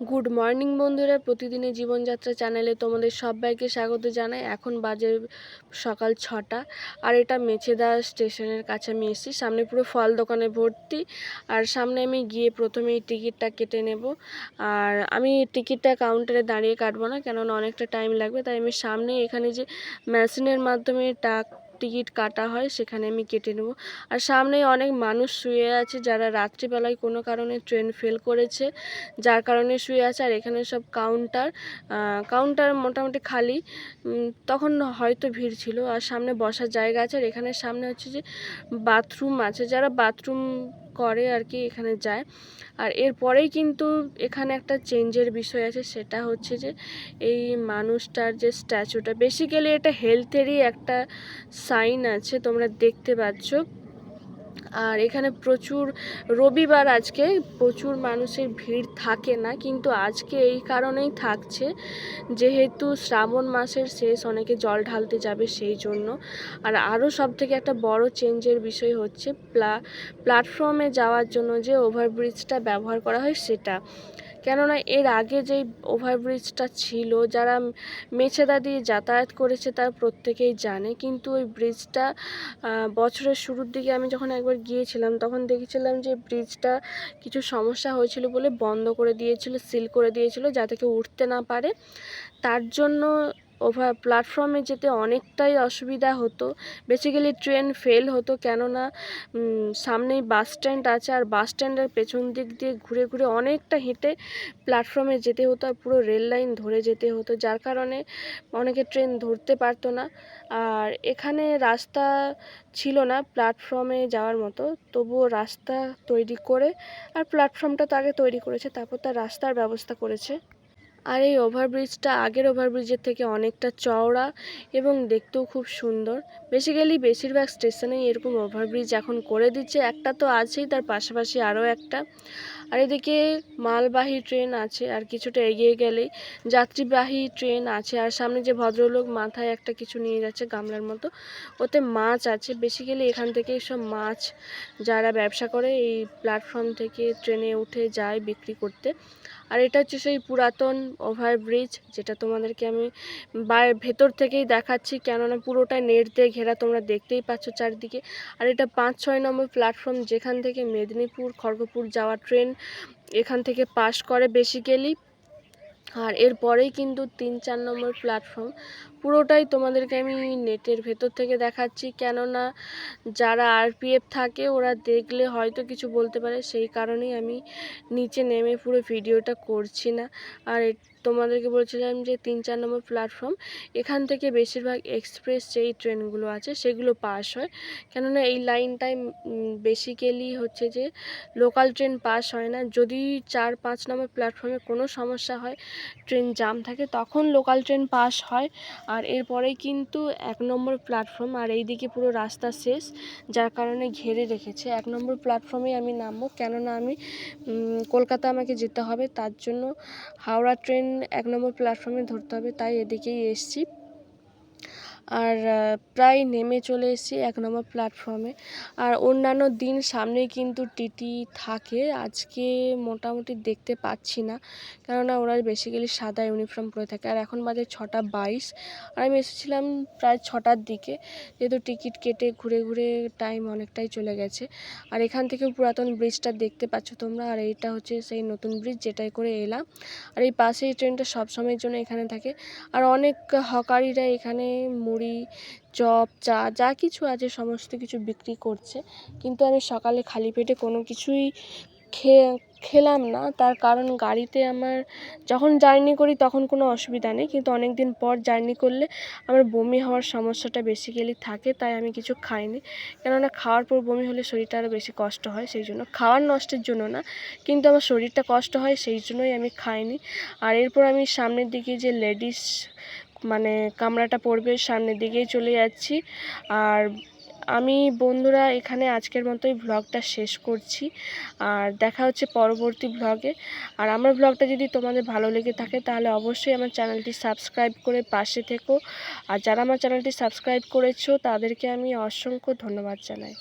Good morning বন্ধুরা। প্রতিদিনের জীবনযাত্রা চ্যানেলে তোমাদের সবাইকে স্বাগত জানাই। এখন বাজে সকাল ছটা আর এটা মেছেদা স্টেশনের কাছে আমি এসেছি। সামনে পুরো ফল দোকানে ভর্তি আর সামনে আমি গিয়ে প্রথমেই টিকিটটা কেটে নেব। আর আমি টিকিটটা কাউন্টারে দাঁড়িয়ে কাটবো না, কেননা অনেকটা টাইম লাগবে। তাই আমি সামনে এখানে যে মেশিনের মাধ্যমে টাক টিকিট কাটা হয়, সেখানে আমি কেটে নেব। আর সামনে অনেক মানুষ শুয়ে আছে যারা রাত্রিবেলায় কোনো কারণে ট্রেন ফেল করেছে, যার কারণে শুয়ে আছে। আর এখানে সব কাউন্টার কাউন্টার মোটামুটি খালি। তখন হয়তো ভিড় ছিল। আর সামনে বসার জায়গা আছে। আর এখানে সামনে হচ্ছে যে বাথরুম আছে। যারা বাথরুম করে আর কি এখানে যায়। আর এরপরেই কিন্তু এখানে একটা চেঞ্জের বিষয় আছে, সেটা হচ্ছে যে এই মানুষটার যে স্ট্যাচুটা বেসিক্যালি এটা হেলথেরই একটা সাইন আছে, তোমরা দেখতে পাচ্ছ। আর এখানে প্রচুর, রবিবার আজকে প্রচুর মানুষের ভিড় থাকে না, কিন্তু আজকে এই কারণেই থাকছে, যেহেতু শ্রাবণ মাসের শেষ, অনেকে জল ঢালতে যাবে সেই জন্য। আর আরও সবথেকে একটা বড় চেঞ্জের বিষয় হচ্ছে, প্লা প্ল্যাটফর্মে যাওয়ার জন্য যে ওভারব্রিজটা ব্যবহার করা হয় সেটা। কেননা এর আগে যেই ওভারব্রিজটা ছিল, যারা মেছেদা দিয়ে যাতায়াত করেছে তার প্রত্যেকেই জানে। কিন্তু ওই ব্রিজটা বছরের শুরুর দিকে আমি যখন একবার গিয়েছিলাম, তখন দেখেছিলাম যে ব্রিজটা কিছু সমস্যা হয়েছিল বলে বন্ধ করে দিয়েছিল সিল করে দিয়েছিল যাতে কেউ উঠতে না পারে। তার জন্য ওভার প্ল্যাটফর্মে যেতে অনেকটাই অসুবিধা হতো। বেসিক্যালি ট্রেন ফেল হতো কেননা সামনেই বাস স্ট্যান্ড আছে আর বাস স্ট্যান্ডের পেছন দিক দিয়ে ঘুরে ঘুরে অনেকটা হেঁটে প্ল্যাটফর্মে যেতে হতো আর পুরো রেল লাইন ধরে যেতে হতো, যার কারণে অনেকে ট্রেন ধরতে পারতো না। আর এখানে রাস্তা ছিল না প্ল্যাটফর্মে যাওয়ার মতো, তবুও রাস্তা তৈরি করে আর প্ল্যাটফর্মটা তো আগে তৈরি করেছে, তারপর তার রাস্তার ব্যবস্থা করেছে। আর এই ওভারব্রিজটা আগের ওভারব্রিজের থেকে অনেকটা চওড়া এবং দেখতেও খুব সুন্দর। বেসিক্যালি বেশিরভাগ স্টেশনেই এরকম ওভারব্রিজ এখন করে দিচ্ছে। একটা তো আছেই, তার পাশাপাশি আরও একটা। আর এদিকে মালবাহী ট্রেন আছে, আর কিছুটা এগিয়ে গেলেই যাত্রীবাহী ট্রেন আছে। আর সামনে যে ভদ্রলোক মাথায় একটা কিছু নিয়ে যাচ্ছে গামলার মতো, ওতে মাছ আছে। বেসিক্যালি এখান থেকে সব মাছ যারা ব্যবসা করে, এই প্ল্যাটফর্ম থেকে ট্রেনে উঠে যায় বিক্রি করতে। আর এটা হচ্ছে সেই পুরাতন ওভারব্রিজ যেটা তোমাদেরকে আমি ভেতর থেকেই দেখাচ্ছি, কেননা পুরোটা নেট দিয়ে ঘেরা তোমরা দেখতেই পাচ্ছ চারদিকে। আর এটা পাঁচ ছয় নম্বর প্ল্যাটফর্ম যেখান থেকে মেদিনীপুর, খড়গপুর যাওয়া ট্রেন এখান থেকে পাস করে বেসিক্যালি আর এরপরেই কিন্তু তিন চার নম্বর প্ল্যাটফর্ম পুরোটাই তোমাদেরকে আমি নেটের ভেতর থেকে দেখাচ্ছি। কেননা যারা আরপিএফ থাকে, ওরা দেখলে হয়তো কিছু বলতে পারে, সেই কারণেই আমি নিচে নেমে পুরো ভিডিওটা করছি না। আর তোমাদেরকে বলছিলাম যে তিন চার নম্বর প্ল্যাটফর্ম এখান থেকে বেশিরভাগ এক্সপ্রেস যেই ট্রেনগুলো আছে সেগুলো পাস হয়। কেননা এই লাইনটায় বেসিক্যালি হচ্ছে যে লোকাল ট্রেন পাস হয় না। যদি চার পাঁচ নম্বর প্ল্যাটফর্মে কোনো সমস্যা হয় ট্রেন জাম থাকে, তখন লোকাল ট্রেন পাস হয়। আর এরপরেই কিন্তু এক নম্বর প্ল্যাটফর্ম আর এই দিকে পুরো রাস্তা শেষ, যার কারণে ঘেরে রেখেছে। এক নম্বর প্ল্যাটফর্মেই আমি নামবো, কেননা আমি কলকাতা আমাকে যেতে হবে, তার জন্য হাওড়া ট্রেন এক নম্বর প্ল্যাটফর্মে ধরতে হবে তাই এদিকেই এসছি। আর প্রায় নেমে চলে এসেছি এক নম্বর প্ল্যাটফর্মে আর অন্যান্য দিন সামনে কিন্তু টিটি থাকে, আজকে মোটামুটি দেখতে পাচ্ছি না। কেননা ওরা বেসিক্যালি সাদা ইউনিফর্ম পরে থাকে। আর এখন বাজে ছটা বাইশ, আর আমি এসেছিলাম প্রায় ছটার দিকে। যেহেতু টিকিট কেটে ঘুরে ঘুরে টাইম অনেকটাই চলে গেছে। আর এখান থেকে পুরাতন ব্রিজটা দেখতে পাচ্ছ তোমরা। আর এইটা হচ্ছে সেই নতুন ব্রিজ যেটাই করে এলাম। আর এই পাশেই ট্রেনটা সবসময়ের জন্য এখানে থাকে। আর অনেক হকারিরা এখানে মুড়ি, চপ, চা, যা কিছু আছে, সমস্ত কিছু বিক্রি করছে। কিন্তু আমি সকালে খালি পেটে কোনো কিছুই খেয়ে খেলাম না। তার কারণ গাড়িতে আমার যখন জার্নি করি তখন কোনো অসুবিধা নেই। কিন্তু অনেক দিন পর জার্নি করলে আমার বমি হওয়ার সমস্যাটা বেসিক্যালি থাকে, তাই আমি কিছু খাইনি। কেননা খাওয়ার পর বমি হলে শরীরটা আরও বেশি কষ্ট হয়, সেই জন্য খাওয়ার নষ্টের জন্য না, কিন্তু আমার শরীরটা কষ্ট হয়, সেই জন্যই আমি খাইনি। আর এরপর আমি সামনের দিকে যে লেডিস মানে কামরাটা পড়বে, সামনের দিকেই চলে যাচ্ছি। আর আমি বন্ধুরা এখানে আজকের মতোই ভ্লগটা শেষ করছি। আর দেখা হচ্ছে পরবর্তী ভ্লগে আর আমার ভ্লগটা যদি তোমাদের ভালো লেগে থাকে, তাহলে অবশ্যই আমার চ্যানেলটি সাবস্ক্রাইব করে পাশে থেকো। আর যারা আমার চ্যানেলটি সাবস্ক্রাইব করেছ, তাদেরকে আমি অসংখ্য ধন্যবাদ জানাই।